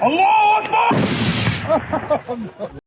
Allah Allah!